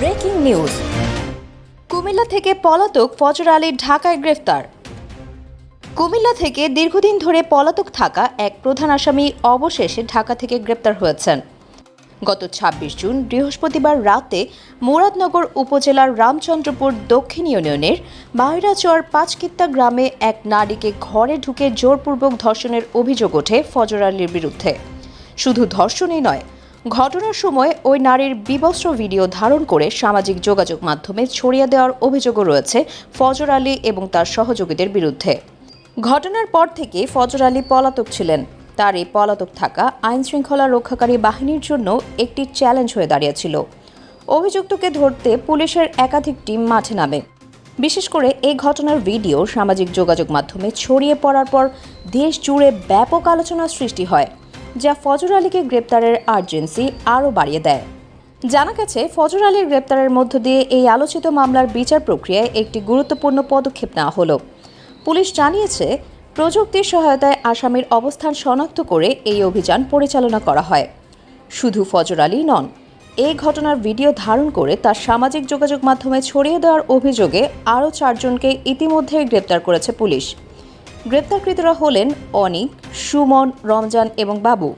Breaking news. Comilla থেকে পলাতক ফজর আলী ঢাকায় গ্রেফতার। কুমিল্লা থেকে দীর্ঘদিন ধরে পলাতক থাকা এক প্রধান আসামি অবশেষে ঢাকা থেকে গ্রেপ্তার হয়েছেন। গত ২৬ জুন বৃহস্পতিবার রাতে মুরাদনগর উপজেলার রামচন্দ্রপুর দক্ষিণ ইউনিয়নের মাহিরাচর পাঁচকিত্তা গ্রামে এক নারীকে ঘরে ঢুকে জোরপূর্বক ধর্ষণের অভিযোগ ওঠে ফজর আলীর বিরুদ্ধে। শুধু ধর্ষণই নয় ঘটনার সময় ওই নারীর বিবস্ত্র ভিডিও ধারণ করে সামাজিক যোগাযোগ মাধ্যমে ছড়িয়ে দেওয়ার অভিযোগও রয়েছে ফজর আলী এবং তার সহযোগীদের বিরুদ্ধে। ঘটনার পর থেকে ফজর আলী পলাতক ছিলেন। তার এই পলাতক থাকা আইন শৃঙ্খলা রক্ষাকারী বাহিনীর জন্য একটি চ্যালেঞ্জ হয়ে দাঁড়িয়েছিল। অভিযুক্তকে ধরতে পুলিশের একাধিক টিম মাঠে নামে। বিশেষ করে এই ঘটনার ভিডিও সামাজিক যোগাযোগ মাধ্যমে ছড়িয়ে পড়ার পর দেশ জুড়ে ব্যাপক আলোচনার সৃষ্টি হয়। যা ফজর আলীকে গ্রেপ্তারের আর্জেন্সি আরও বাড়িয়ে দেয়। জানা গেছে, ফজর আলীর গ্রেপ্তারের মধ্য দিয়ে এই আলোচিত মামলার বিচার প্রক্রিয়ায় একটি গুরুত্বপূর্ণ পদক্ষেপ নেওয়া হলো। পুলিশ জানিয়েছে, প্রযুক্তির সহায়তায় আসামির অবস্থান শনাক্ত করে এই অভিযান পরিচালনা করা হয়। শুধু ফজর আলী নন এই ঘটনার ভিডিও ধারণ করে তার সামাজিক যোগাযোগ মাধ্যমে ছড়িয়ে দেওয়ার অভিযোগে আরও চারজনকে ইতিমধ্যেই গ্রেপ্তার করেছে পুলিশ। গ্রেপ্তারকৃতরা হলেন অনিক, সুমন, রমজান এবং বাবু।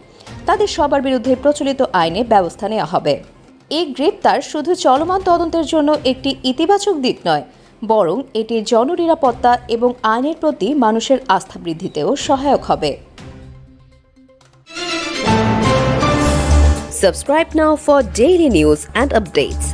তাদের সবার বিরুদ্ধে প্রচলিত আইনে ব্যবস্থা নেওয়া হবে। এই গ্রেপ্তার শুধু চলমান তদন্তের জন্য একটি ইতিবাচক দিক নয়, বরং এটি জননিরাপত্তা এবং আইনের প্রতি মানুষের আস্থা বৃদ্ধিতেও সহায়ক হবে। Subscribe now for daily news and updates.